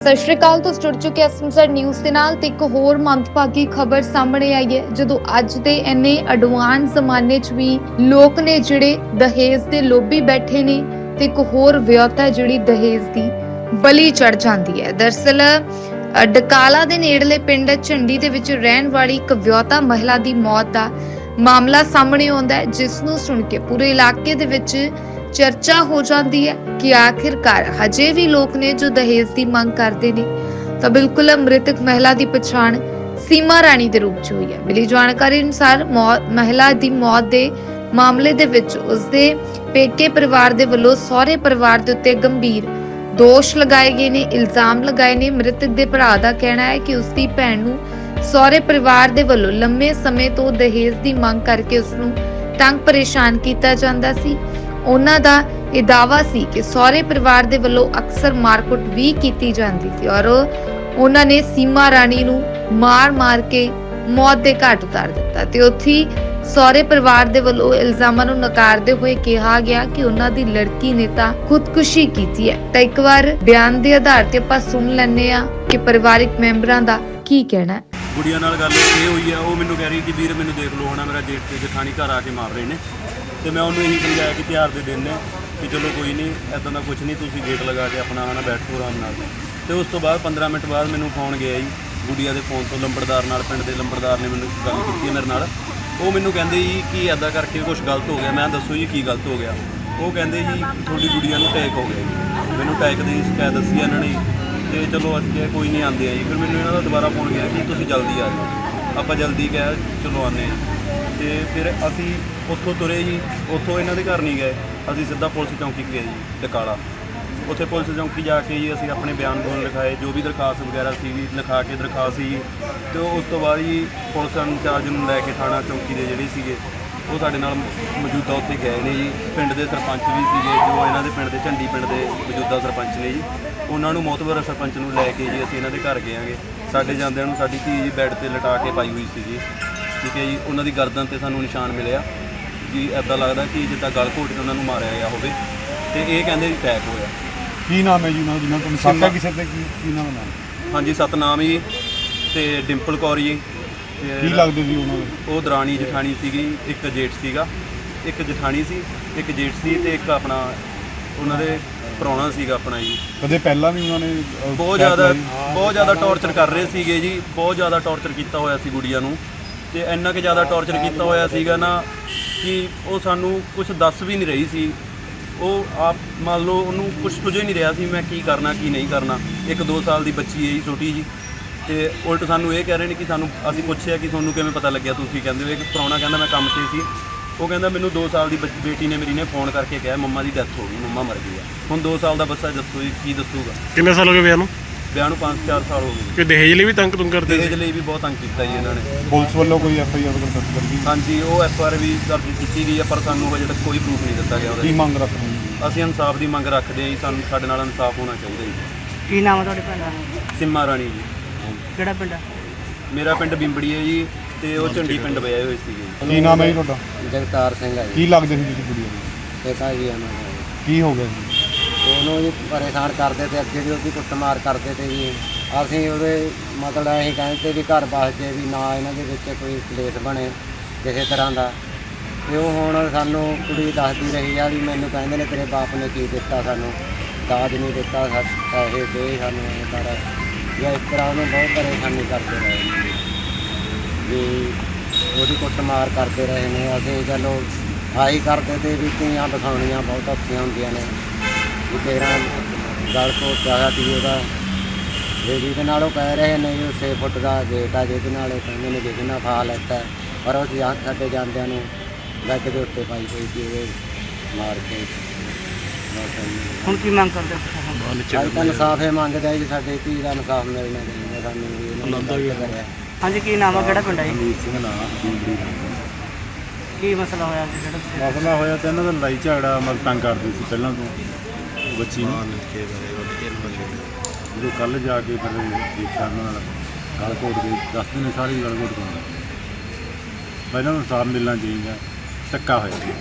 ਸਤਿ ਸ਼੍ਰੀ ਅਕਾਲ ਤੋਂ ਜੁੜ ਚੁੱਕੇ ਐਸਐਮਸਰ ਨਿਊਜ਼ ਦੇ ਨਾਲ ਤੇ ਇੱਕ ਹੋਰ ਮੰਦਭਾਗੀ ਖਬਰ ਸਾਹਮਣੇ ਆਈ ਹੈ, ਜਦੋਂ ਅੱਜ ਦੇ ਇੰਨੇ ਐਡਵਾਂਸ ਜ਼ਮਾਨੇ 'ਚ ਵੀ ਲੋਕ ਨੇ ਜਿਹੜੇ ਦਹੇਜ ਦੇ ਲੋਭੀ ਬੈਠੇ ਨੇ ਤੇ ਇੱਕ ਹੋਰ ਵਿਅਤਾ ਜਿਹੜੀ ਦਹੇਜ ਦੀ ਬਲੀ ਚੜ ਜਾਂਦੀ ਹੈ। ਦਰਸਲ ਡਕਾਲਾ ਦੇ ਨੇੜਲੇ ਪਿੰਡ ਝੰਡੀ ਦੇ ਵਿੱਚ ਰਹਿਣ ਵਾਲੀ ਇੱਕ ਵਿਅਤਾ ਮਹਿਲਾ ਦੀ ਮੌਤ ਦਾ ਮਾਮਲਾ ਸਾਹਮਣੇ ਆਉਂਦਾ ਹੈ, ਜਿਸ ਨੂੰ ਸੁਣ ਕੇ ਪੂਰੇ ਇਲਾਕੇ ਦੇ ਵਿੱਚ ਚਰਚਾ ਹੋ ਜਾਂਦੀ ਹੈ ਕਿ ਆਖਿਰਕਾਰ ਹਜੇ ਵੀ ਲੋਕ ਨੇ ਜੋ ਦਹੇਜ ਦੀ ਮੰਗ ਕਰਦੇ ਨੇ, ਤਾਂ ਬਿਲਕੁਲ ਮ੍ਰਿਤਕ ਮਹਿਲਾ ਦੀ ਪਛਾਣ ਸੀਮਾ ਰਾਣੀ ਦੇ ਰੂਪ 'ਚ ਹੋਈ ਹੈ। ਮਿਲੀ ਜਾਣਕਾਰੀ ਅਨੁਸਾਰ ਮਹਿਲਾ ਦੀ ਮੌਤ ਦੇ ਮਾਮਲੇ ਦੇ ਵਿੱਚ ਉਸਦੇ ਪੇਕੇ ਪਰਿਵਾਰ ਦੇ ਵੱਲੋਂ ਸਹੁਰੇ ਪਰਿਵਾਰ ਦੇ ਉੱਤੇ ਗੰਭੀਰ ਦੋਸ਼ ਲਗਾਏ ਗਏ ਨੇ, ਇਲਜ਼ਾਮ ਲਗਾਏ ਨੇ। ਮ੍ਰਿਤਕ ਦੇ ਭਰਾ ਦਾ ਕਹਿਣਾ ਹੈ ਕਿ ਉਸਦੀ ਭੈਣ ਨੂੰ ਸਹੁਰੇ ਪਰਿਵਾਰ ਦੇ ਵੱਲੋਂ ਲੰਮੇ ਸਮੇਂ ਤੋਂ ਦਹੇਜ ਦੀ ਮੰਗ ਕਰਕੇ ਉਸ ਨੂੰ ਤੰਗ ਪਰੇਸ਼ਾਨ ਕੀਤਾ ਜਾਂਦਾ ਸੀ। ਉਹਨਾਂ ਦਾ ਇਹ ਦਾਵਾ ਸੀ ਕਿ ਸਹੁਰੇ ਪਰਿਵਾਰ ਦੇ ਵੱਲੋਂ ਅਕਸਰ ਮਾਰਕੁੱਟ ਵੀ ਕੀਤੀ ਜਾਂਦੀ ਸੀ ਔਰ ਉਹਨਾਂ ਨੇ ਸੀਮਾ ਰਾਣੀ ਨੂੰ ਮਾਰ-ਮਾਰ ਕੇ ਮੌਤ ਦੇ ਘਾਟ ਉਤਾਰ ਦਿੱਤਾ ਤੇ ਉੱਥੇ ਸਹੁਰੇ ਪਰਿਵਾਰ ਦੇ ਵੱਲੋਂ ਇਲਜ਼ਾਮਾਂ ਨੂੰ ਨਕਾਰਦੇ ਹੋਏ ਕਿਹਾ ਗਿਆ ਕਿ ਉਹਨਾਂ ਦੀ ਲੜਕੀ ਨੇ ਤਾਂ ਖੁਦਕੁਸ਼ੀ ਕੀਤੀ ਹੈ। ਤਾਂ ਇੱਕ ਵਾਰ ਬਿਆਨ ਦੇ ਆਧਾਰ ਤੇ ਆਪਾਂ ਸੁਣ ਲੈਂਦੇ ਆ ਕਿ ਪਰਿਵਾਰਿਕ ਮੈਂਬਰਾਂ ਦਾ ਕੀ ਕਹਿਣਾ ਹੈ। ਗੁੜੀਆਂ ਨਾਲ ਗੱਲ ਇਹ ਹੋਈ ਆ, ਉਹ ਮੈਨੂੰ ਕਹਿ ਰਹੀ ਕਿ ਵੀਰ ਮੈਨੂੰ ਦੇਖ ਲਓ, ਹਣਾ ਮੇਰਾ ਜੇਠ ਤੇ ਜਠਾਣੀ ਘਰ ਆ ਕੇ ਮਾਰ ਰਹੇ ਨੇ। ਤੇ ਮੈਂ ਉਹਨੂੰ ਇਹੀ ਸਮਝਾਇਆ ਕਿ ਤਿਉਹਾਰ ਦੇ ਦਿਨ ਨੇ ਕਿ ਚਲੋ ਕੋਈ ਨਹੀਂ ਐਦਾਂ ਦਾ ਕੁਝ ਨਹੀਂ, ਤੁਸੀਂ ਗੇਟ ਲਗਾ ਕੇ ਆਪਣਾ ਹਨਾ ਬੈਠੋ ਆਰਾਮ ਨਾਲ। ਤੇ ਉਸ ਤੋਂ ਬਾਅਦ 15 ਮਿੰਟ ਬਾਅਦ ਮੈਨੂੰ ਫੋਨ ਗਿਆ ਜੀ, ਗੁੜੀਆ ਦੇ ਫੋਨ ਤੋਂ ਲੰਬੜਦਾਰ ਨਾਲ, ਪਿੰਡ ਦੇ ਲੰਬੜਦਾਰ ਨੇ ਮੈਨੂੰ ਗੱਲ ਕੀਤੀ ਹੈ ਮੇਰੇ ਨਾਲ। ਉਹ ਮੈਨੂੰ ਕਹਿੰਦੇ ਜੀ ਕਿ ਐਦਾਂ ਕਰਕੇ ਕੁਝ ਗਲਤ ਹੋ ਗਿਆ, ਮੈਂ ਦੱਸੋ ਜੀ ਕੀ ਗਲਤ ਹੋ ਗਿਆ। ਉਹ ਕਹਿੰਦੇ ਜੀ, ਤੁਹਾਡੀ ਗੁੜੀਆ ਨੂੰ ਟੈਕ ਹੋ ਗਿਆ ਜੀ। ਮੈਨੂੰ ਟੈਕ ਦੀ ਸ਼ਿਕਾਇਤ ਦੱਸੀ ਇਹਨਾਂ ਨੇ। ਤੇ ਚਲੋ ਅਸੀਂ ਕਿਹਾ ਕੋਈ ਨਹੀਂ ਆਉਂਦੇ ਆ ਜੀ। ਫਿਰ ਮੈਨੂੰ ਇਹਨਾਂ ਦਾ ਦੁਬਾਰਾ ਫੋਨ ਗਿਆ ਕਿ ਤੁਸੀਂ ਜਲਦੀ ਆ ਜਾਓ। ਆਪਾਂ ਜਲਦੀ ਕਿਹਾ, ਚਲੋ ਆਨੇ ਆ। ਤੇ ਫਿਰ ਅਸੀਂ ਉੱਥੋਂ ਤੁਰੇ ਜੀ। ਉੱਥੋਂ ਇਹਨਾਂ ਦੇ ਘਰ ਨਹੀਂ ਗਏ। ਅਸੀਂ ਸਿੱਧਾ ਪੁਲਿਸ ਚੌਂਕੀ ਗਏ ਜੀ, ਟਕਾਲਾ। ਉੱਥੇ ਪੁਲਿਸ ਚੌਂਕੀ ਜਾ ਕੇ ਜੀ ਅਸੀਂ ਆਪਣੇ ਬਿਆਨ ਬੋਲ ਲਿਖਾਏ, ਜੋ ਵੀ ਦਰਖਾਸਤ ਵਗੈਰਾ ਸੀ ਵੀ ਲਿਖਾ ਕੇ ਦਰਖਾਸਤ ਸੀ ਤੇ ਉਸ ਤੋਂ ਬਾਅਦ ਜੀ ਪੁਲਿਸ ਇੰਚਾਰਜ ਨੂੰ ਲੈ ਕੇ ਥਾਣਾ ਚੌਂਕੀ ਦੇ ਜਿਹੜੇ ਸੀਗੇ ਉਹ ਸਾਡੇ ਨਾਲ ਮੌਜੂਦਾ ਉੱਥੇ ਗਏ ਨੇ ਜੀ। ਪਿੰਡ ਦੇ ਸਰਪੰਚ ਵੀ ਸੀਗੇ ਜੋ ਇਹਨਾਂ ਦੇ ਪਿੰਡ ਦੇ ਝੰਡੀ ਪਿੰਡ ਦੇ ਮੌਜੂਦਾ ਸਰਪੰਚ ਨੇ ਜੀ। ਉਹਨਾਂ ਨੂੰ ਮੋਤਬਰ ਸਰਪੰਚ ਨੂੰ ਲੈ ਕੇ ਜੀ ਅਸੀਂ ਇਹਨਾਂ ਦੇ ਘਰ ਗਏ ਆਂਗੇ। ਸਾਡੇ ਜਾਂਦਿਆਂ ਨੂੰ ਸਾਡੀ ਧੀ ਜੀ ਬੈੱਡ ਤੇ ਲਟਾ ਕੇ ਪਾਈ ਹੋਈ ਸੀ ਜੀ ਠੀਕ ਹੈ ਜੀ ਉਹਨਾਂ ਦੀ ਗਰਦਨ ਤੇ ਸਾਨੂੰ ਨਿਸ਼ਾਨ ਮਿਲਿਆ। ਜੀ ਐਦਾਂ ਲੱਗਦਾ ਕਿ ਜਿੱਦਾਂ ਗਲ ਘੋਟ ਕੇ ਉਹਨਾਂ ਨੂੰ ਮਾਰਿਆ ਗਿਆ ਹੋਵੇ। ਤੇ ਇਹ ਕਹਿੰਦੇ ਵੀ ਅਟੈਕ ਹੋਇਆ। ਕੀ ਨਾਮ ਹੈ ਜੀ ਉਹਨਾਂ ਦਾ ਜਿਨ੍ਹਾਂ ਤੁਹਾਨੂੰ। ਸਾਕਾ ਕਿਸੇ ਤੇ ਕੀ ਕੀ ਨਾਮ ਹੈ? ਹਾਂਜੀ ਸਤਨਾਮ ਜੀ ਤੇ ਡਿੰਪਲ ਕੌਰ ਜੀ। ਕੀ ਲੱਗਦੇ ਸੀ ਉਹਨਾਂ ਦੇ? ਉਹ ਦਰਾਣੀ ਜਠਾਣੀ ਸੀਗੀ ਇੱਕ ਜੇਠ ਸੀਗਾ ਇੱਕ ਜਠਾਣੀ ਸੀ ਇੱਕ ਜੇਠ ਸੀ ਤੇ ਇੱਕ ਆਪਣਾ ਉਹਨਾਂ ਦੇ ਪ੍ਰਾਹੁਣਾ ਸੀਗਾ ਆਪਣਾ ਜੀ। ਕਦੇ ਪਹਿਲਾਂ ਵੀ ਉਹਨਾਂ ਨੇ ਅਹ, ਬਹੁਤ ਸ਼ਿਕਾਇਤ ਜ਼ਿਆਦਾ ਲਾਈ? ਬਹੁਤ ਜ਼ਿਆਦਾ ਟੌਰਚਰ ਕਰ ਰਹੇ ਸੀਗੇ ਜੀ ਬਹੁਤ ਜ਼ਿਆਦਾ ਟੌਰਚਰ ਕੀਤਾ ਹੋਇਆ ਸੀ ਗੁੜੀਆ ਨੂੰ। ਤੇ ਇੰਨਾ ਕਿ ਜ਼ਿਆਦਾ ਟੌਰਚਰ ਕੀਤਾ ਹੋਇਆ ਸੀਗਾ ਨਾ ਕਿ ਉਹ ਸਾਨੂੰ ਕੁਝ ਦੱਸ ਵੀ ਨਹੀਂ ਰਹੀ ਸੀ। ਉਹ ਆਪ ਮੰਨ ਲਓ ਉਹਨੂੰ ਕੁਝ ਸੁਝੇ ਨਹੀਂ ਰਿਹਾ ਸੀ ਮੈਂ ਕੀ ਕਰਨਾ ਕੀ ਨਹੀਂ ਕਰਨਾ। ਇੱਕ 2 ਸਾਲ ਦੀ ਬੱਚੀ ਹੈ ਜੀ ਛੋਟੀ ਜੀ। ਤੇ ਉਲਟ ਸਾਨੂੰ ਇਹ ਕਹਿ ਰਹੇ ਨੇ ਕਿ ਸਾਨੂੰ ਅਸੀਂ ਪੁੱਛਿਆ ਕਿ ਤੁਹਾਨੂੰ ਕਿਵੇਂ ਪਤਾ ਲੱਗਿਆ? ਤੁਸੀਂ ਕਹਿੰਦੇ ਹੋ ਇੱਕ ਪ੍ਰਾਹੁਣਾ ਕਹਿੰਦਾ ਮੈਂ ਕੰਮ ਤੇ ਸੀ। ਉਹ ਕਹਿੰਦਾ ਮੈਨੂੰ 2 ਸਾਲ ਦੀ ਬੱਚ- ਬੇਟੀ ਨੇ ਮੇਰੀ ਨੇ ਫੋਨ ਕਰਕੇ ਕਿਹਾ ਮੰਮਾ ਦੀ ਡੈਥ ਹੋ ਗਈ ਮੰਮਾ ਮਰ ਗਈ ਆ। ਹੁਣ 2 ਸਾਲ ਦਾ ਬੱਚਾ ਦੱਸੋ ਜੀ ਕੀ ਦੱਸੂਗਾ? ਕਿੰਨੇ ਸਾਲ ਹੋ ਗਏ ਵਿਆਹ ਨੂੰ? ਵਿਆਹ ਨੂੰ 5-4 ਸਾਲ ਹੋ ਗਏ ਕਿ ਦਹੇਜ ਲਈ ਵੀ ਤੰਗ ਤੁੰਗ ਕਰਦੇ ਦਹੇਜ ਸੀ? ਲਈ ਵੀ ਬਹੁਤ ਤੰਗ ਕੀਤਾ ਜੀ ਇਹਨਾਂ ਨੇ। ਪੁਲਿਸ ਵੱਲੋਂ ਕੋਈ ਐਫ ਆਈ ਆਰ ਦਰਜ ਕਰ ਗਈ ਹਾਂਜੀ ਉਹ ਐਫ ਆਰ ਵੀ ਦਰਜ ਕੀਤੀ ਗਈ ਹੈ ਪਰ ਸਾਨੂੰ ਹਜੇ ਤੱਕ ਕੋਈ ਪ੍ਰੂਫ ਨਹੀਂ ਦਿੱਤਾ ਗਿਆ ਕੀ ਉਹਦਾ ਮੰਗ ਰੱਖਦੇ ਹੋ? ਅਸੀਂ ਇਨਸਾਫ ਦੀ ਮੰਗ ਰੱਖਦੇ ਹਾਂ ਜੀ ਸਾਨੂੰ ਸਾਡੇ ਨਾਲ ਇਨਸਾਫ ਹੋਣਾ ਚਾਹੀਦਾ ਜੀ। ਕੀ ਨਾਮ ਹੈ ਤੁਹਾਡੇ ਪਿੰਡ ਦਾ? ਸਿੰਮਾ ਰਾਣੀ ਜੀ। ਕਿਹੜਾ ਪਿੰਡ ਹੈ ਮੇਰਾ ਪਿੰਡ ਬਿੰਬੜੀ ਹੈ ਜੀ ਤੇ ਉਹ ਝੰਡੀ ਪਿੰਡ ਵਿਆਹੇ ਹੋਏ ਸੀਗੇ। ਕੀ ਨਾਮ ਹੈ ਜੀ ਤੁਹਾਡਾ? ਜਗਤਾਰ ਸਿੰਘ ਹੈ ਜੀ। ਕੀ ਲੱਗਦੇ ਸੀ ਤੁਸੀਂ ਕੁੜੀ ਨੂੰ? ਪਿਤਾ ਜੀ ਉਹਨਾਂ ਦੇ। ਕੀ ਹੋ ਗਿਆ ਜੀ? ਉਹਨੂੰ ਜੀ ਪਰੇਸ਼ਾਨ ਕਰਦੇ ਤੇ ਅੱਗੇ ਵੀ ਉਹਦੀ ਕੁੱਟਮਾਰ ਕਰਦੇ ਤੇ ਜੀ। ਅਸੀਂ ਉਹਦੇ ਮਤਲਬ ਅਸੀਂ ਕਹਿੰਦੇ ਤੇ ਵੀ ਘਰ ਬਸ ਜੇ ਵੀ ਨਾ ਇਹਨਾਂ ਦੇ ਵਿੱਚ ਕੋਈ ਕਲੇਸ਼ ਬਣੇ ਕਿਸੇ ਤਰ੍ਹਾਂ ਦਾ। ਤੇ ਉਹ ਹੁਣ ਸਾਨੂੰ ਕੁੜੀ ਦੱਸਦੀ ਰਹੀ ਆ ਵੀ ਮੈਨੂੰ ਕਹਿੰਦੇ ਨੇ ਤੇਰੇ ਬਾਪ ਨੇ ਕੀ ਦਿੱਤਾ ਸਾਨੂੰ। ਦਾਜ ਨਹੀਂ ਦਿੱਤਾ ਸਾ- ਪੈਸੇ ਦੇ ਸਾਨੂੰ ਇਹ ਕਰ ਜਾਂ ਇਸ ਤਰ੍ਹਾਂ ਉਹਨੂੰ ਬਹੁਤ ਪਰੇਸ਼ਾਨੀ ਕਰਦੇ ਰਹੇ ਨੇ। ਵੀ ਉਹਦੀ ਕੁੱਟਮਾਰ ਕਰਦੇ ਰਹੇ ਨੇ। ਅਸੀਂ ਚਲੋ ਆਹੀ ਕਰਦੇ ਤੇ ਵੀ ਧੀਆਂ ਦਿਖਾਉਣੀਆਂ ਬਹੁਤ ਔਖੀਆਂ ਹੁੰਦੀਆਂ ਨੇ। ਵੀ ਤੇਰਾ ਗਲ ਤੋਂ ਚਾਹਿਆ ਸੀ ਉਹਦਾ ਜੇ ਜਿਹਦੇ ਨਾਲ ਉਹ ਕਹਿ ਰਹੇ ਨੇ ਉਹ 6 ਫੁੱਟ ਦਾ ਗੇਟ ਆ, ਜਿਹਦੇ ਨਾਲ ਇਹ ਕਹਿੰਦੇ ਨੇ ਜਿਹਦੇ ਨਾਲ ਫਾ ਲੈਤਾ ਪਰ ਉਹ ਜਾਂ ਸਾਡੇ ਜਾਂਦਿਆਂ ਨੂੰ ਬੈੱਡ ਦੇ ਉੱਤੇ ਪਾਈ ਪਈ ਸੀ ਉਹ ਮਾਰ ਕੇ। ਹੁਣ ਕੀ ਮੰਗ ਕਰਦੇ ਹੋ? ਅੱਜ ਤਾਂ ਇਨਸਾਫ ਹੀ ਮੰਗਦੇ ਆ ਜੀ ਸਾਡੇ ਧੀ ਦਾ ਇਨਸਾਫ ਮਿਲਣਾ ਚਾਹੀਦਾ ਸਾਨੂੰ ਵੀ ਇਹਨਾਂ ਨੇ ਗਲਤ ਕਰਿਆ। ਹਾਂਜੀ ਕੀ ਨਾਮ ਹੈ ਕਿਹੜਾ ਪਿੰਡ ਹੈ ਜੀ? ਅਮੀਰ ਸਿੰਘ ਨਾਮ ਬੀਬੜੀ ਕੀ ਮਸਲਾ ਹੋਇਆ ਸੀ ਜਿਹੜਾ ਤੁਸੀਂ- ਮਸਲਾ ਹੋਇਆ ਤਾਂ ਇਹਨਾਂ ਦਾ ਲੜਾਈ ਝਗੜਾ ਮਤਲਬ ਤੰਗ ਕਰਦੇ ਸੀ ਪਹਿਲਾਂ ਤੋਂ ਬੱਚੀ ਨੂੰ। ਜਦੋਂ ਕੱਲ ਜਾ ਕੇ ਫਿਰ ਦੇਖਿਆ ਉਹਨਾਂ ਨਾਲ ਗਲ ਘੋਟ ਕੇ ਦੱਸਦੇ ਨੇ ਸਾਰੀ ਗਲ ਘੋਟ ਕੇ ਪਹਿਲਾਂ ਨੂੰ ਇਨਸਾਫ ਮਿਲਣਾ ਚਾਹੀਦਾ ਧੱਕਾ ਹੋਇਆ। ਜੀ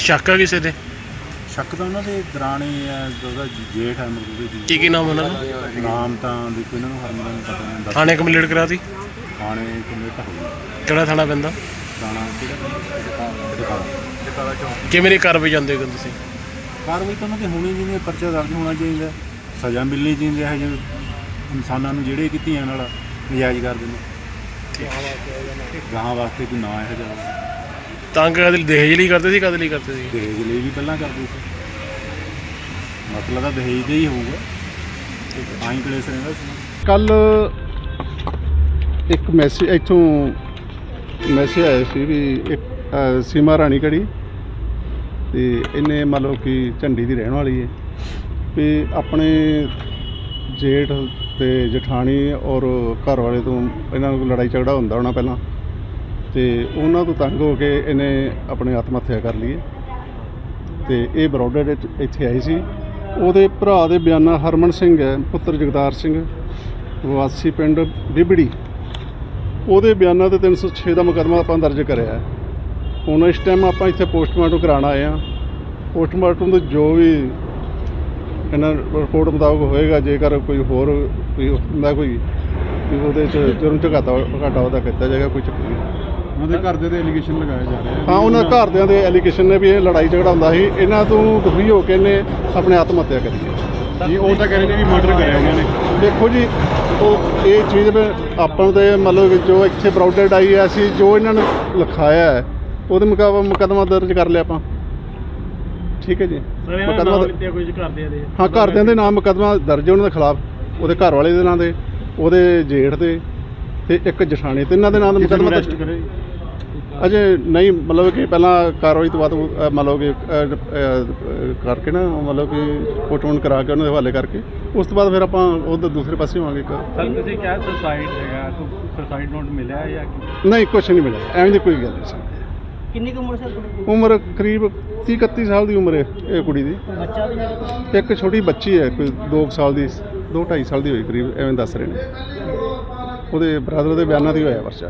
ਸ਼ੱਕ ਆ ਕਿਸੇ ਤੇ? ਸ਼ੱਕ ਤਾਂ ਉਹਨਾਂ ਦੇ ਦਰਾਣੇ ਹੈ ਉਹਦਾ ਜੇਠ ਹੈ ਮਤਲਬ ਕੀ ਕਿ ਕੀ ਨਾਮ ਉਹਨਾਂ ਦਾ? ਨਾਮ ਤਾਂ ਦੇਖੋ ਇਹਨਾਂ ਨੂੰ ਹਰਮਨ ਨੂੰ ਪਤਾ ਨਹੀਂ ਦੱਸ ਥਾਣੇ ਕੰਪਲੀਟ ਕਰਾਤੀ? ਥਾਣੇ ਕਿੰਨੇ ਤਾਂ ਹੋਈ ਕਿਹੜਾ ਥਾਣਾ ਪੈਂਦਾ? ਦਾਣਾ ਕਿਹੜਾ ਦਿਖਾ ਕਿਵੇਂ ਦੀ ਕਾਰਵਾਈ ਜਾਂਦੇ ਹੋ ਤੁਸੀਂ? ਕਾਰਵਾਈ ਤਾਂ ਉਹਨਾਂ ਤੇ ਹੋਣੀ ਜਿਵੇਂ ਪਰਚਾ ਦਰਜ ਹੋਣਾ ਚਾਹੀਦਾ ਸਜ਼ਾ ਮਿਲਣੀ ਚਾਹੀਦੀ ਹੈ ਜਿਹੇ ਇਨਸਾਨਾਂ ਨੂੰ ਜਿਹੜੇ ਕੀਤੀਆਂ ਨਾਲ ਨਜਾਇਜ਼ ਕਰਦੇ ਨੇ ਗਾਹਾਂ ਵਾਸਤੇ ਕੋਈ ਨਾ ਇਹੋ ਜਿਹਾ ਤੰਗ ਕਦੇ ਦਹੇਜ ਲਈ ਕਰਦੇ ਸੀ ਕਦੇ ਲਈ ਕਰਦੇ ਸੀ? ਦਹੇਜ ਲਈ ਵੀ ਪਹਿਲਾਂ ਕਰਦੇ ਸੀ। ਮਤਲਬ ਤਾਂ ਦਹੇਜ ਦਾ ਹੀ ਹੋਊਗਾ। ਆਈ ਕਲੇਸ਼ ਰਹਿੰਦਾ ਸੀ। ਕੱਲ ਇੱਕ ਮੈਸੇਜ ਇੱਥੋਂ ਮੈਸੇਜ ਆਇਆ ਸੀ ਵੀ ਇੱਕ ਸੀਮਾ ਰਾਣੀ ਕੜੀ ਤੇ ਇਹਨੇ ਮੰਨ ਲਓ ਕਿ ਝੰਡੀ ਦੀ ਰਹਿਣ ਵਾਲੀ ਹੈ। ਵੀ ਆਪਣੇ ਜੇਠ ਤੇ ਜਠਾਣੀ ਔਰ ਘਰ ਵਾਲੇ ਤੋਂ ਇਹਨਾਂ ਨੂੰ ਲੜਾਈ ਝਗੜਾ ਹੁੰਦਾ ਹੋਣਾ ਪਹਿਲਾਂ। ਤੇ ਉਹਨਾਂ ਤੋਂ ਤੰਗ ਹੋ ਕੇ ਇਹਨੇ ਆਪਣੇ ਆਤਮ ਹੱਤਿਆ ਕਰ ਲਈ ਹੈ। ਤੇ ਇਹ ਬਰੋਡਰ ਇੱਥੇ ਆਈ ਸੀ। ਉਹਦੇ ਭਰਾ ਦੇ ਬਿਆਨਾ ਹਰਮਨ ਸਿੰਘ ਹੈ, ਪੁੱਤਰ ਜਗਤਾਰ ਸਿੰਘ, ਵਾਸੀ ਪਿੰਡ ਬਿਬੜੀ ਉਹਦੇ ਬਿਆਨਾਂ ਤੇ 306 ਦਾ ਮੁਕੱਦਮਾ ਆਪਾਂ ਦਰਜ ਕਰਿਆ ਹੈ। ਹੁਣ ਇਸ ਟਾਈਮ ਆਪਾਂ ਇੱਥੇ ਪੋਸਟਮਾਰਟਮ ਕਰਾਉਣ ਆਏ ਆ ਪੋਸਟਮਾਰਟਮ ਦੇ ਜੋ ਵੀ ਇਹਨਾਂ ਰਿਪੋਰਟ ਮੁਤਾਬਕ ਹੋਏਗਾ, ਜੇਕਰ ਕੋਈ ਹੋਰ ਕੋਈ ਹੁੰਦਾ, ਕੋਈ ਵੀ ਉਹਦੇ ਚ ਜੁਰਮ ਝਗਾਤਾ ਘਾਟਾ ਉਹਦਾ ਕੀਤਾ ਜਾਏਗਾ, ਕੋਈ ਚੱਕਰ ਨਹੀਂ। ਉਹਨਾਂ ਦੇ ਘਰ ਦੇ ਤੇ ਐਲੀਗੇਸ਼ਨ ਲਗਾਏ ਜਾ ਰਹੇ ਹਾਂ ਉਹਨਾਂ ਘਰਦਿਆਂ ਦੇ ਐਲੀਗੇਸ਼ਨ ਨੇ ਵੀ ਇਹ ਲੜਾਈ ਝਗੜਾ ਹੁੰਦਾ ਸੀ। ਇਹਨਾਂ ਤੋਂ ਦੁਖੀ ਹੋ ਕੇ ਇਹਨੇ ਆਪਣੇ ਆਤਮ ਹੱਤਿਆ ਕਰੀ ਹੈ। ਜੀ ਉਹ ਤਾਂ ਕਹਿ ਰਹੇ ਨੇ ਵੀ ਮਰਡਰ ਕਰਿਆ ਉਹਨਾਂ ਨੇ। ਦੇਖੋ ਜੀ ਉਹ ਇਹ ਚੀਜ਼ ਵੀ ਆਪਾਂ ਤੇ ਮਤਲਬ ਜੋ ਇੱਥੇ ਬਰਾਊਡਡ ਆਈ ਹੈ ਅਸੀਂ ਜੋ ਇਹਨਾਂ ਨੇ ਲਿਖਾਇਆ ਹੈ ਉਹਦੇ ਮੁਕਾਬਲੇ ਮੁਕੱਦਮਾ ਦਰਜ ਕਰ ਲਿਆ ਆਪਾਂ। ਠੀਕ ਹੈ ਜੀ। ਮੁਕੱਦਮਾ ਦਰ- ਕੁਝ ਕਰਦੇ ਆ ਹਾਂ ਘਰਦਿਆਂ ਦੇ ਨਾਮ ਮੁਕੱਦਮਾ ਦਰਜ ਹੈ ਉਹਨਾਂ ਦੇ ਖਿਲਾਫ ਉਹਦੇ ਘਰ ਵਾਲੇ ਦੇ ਨਾਂ ਦੇ ਉਹਦੇ ਜੇਠ ਦੇ ਤੇ ਇੱਕ ਜਠਾਣੀ ਤੇ ਇਹਨਾਂ ਦੇ ਨਾਂ ਦਾ ਮੁਕੱਦਮਾ ਦਰਜ ਅਜੇ ਨਹੀਂ ਮਤਲਬ ਕਿ ਪਹਿਲਾਂ ਕਾਰਵਾਈ ਤੋਂ ਬਾਅਦ ਅ, ਮਤਲਬ ਕਿ ਅ, ਅ, ਕਰਕੇ ਨਾ ਮਤਲਬ ਕਿ ਪੋਸਟਮਾਰਟਮ ਕਰਾ ਕੇ ਉਹਨਾਂ ਦੇ ਹਵਾਲੇ ਕਰਕੇ। ਉਸ ਤੋਂ ਬਾਅਦ ਫਿਰ ਆਪਾਂ ਉਧਰ ਦੂਸਰੇ ਪਾਸੇ ਹੋਵਾਂਗੇ ਇੱਕ। ਸਰ ਤੁਸੀਂ ਕਿਹਾ ਸੁਸਾਈਡ ਹੈਗਾ ਸੁਸਾਈਡ ਨੋਟ ਮਿਲਿਆ ਜਾਂ ਨਹੀਂ ਕੁਛ ਨਹੀਂ ਮਿਲਿਆ। ਐਵੇਂ ਦੀ ਕੋਈ ਗੱਲ ਨਹੀਂ ਸੀ ਕਿੰਨੀ ਕੁ ਉਮਰ ਸੀ ਕੁੜੀ? ਉਮਰ ਕਰੀਬ 30 31 ਸਾਲ ਦੀ ਉਮਰ ਹੈ ਇਹ ਕੁੜੀ ਦੀ। ਬੱਚਾ ਵੀ ਨਹੀਂ ਇੱਕ ਛੋਟੀ ਬੱਚੀ ਹੈ ਕੋਈ 2 ਸਾਲ ਦੀ 2 2.5 ਸਾਲ ਦੀ ਹੋਈ ਕਰੀਬ ਐਵੇਂ ਦੱਸ ਰਹੇ ਨੇ। ਉਹਦੇ ਬ੍ਰਦਰ ਦੇ ਬਿਆਨਾਂ ਦੀ ਹੋਇਆ ਵਰਸ਼ਾ।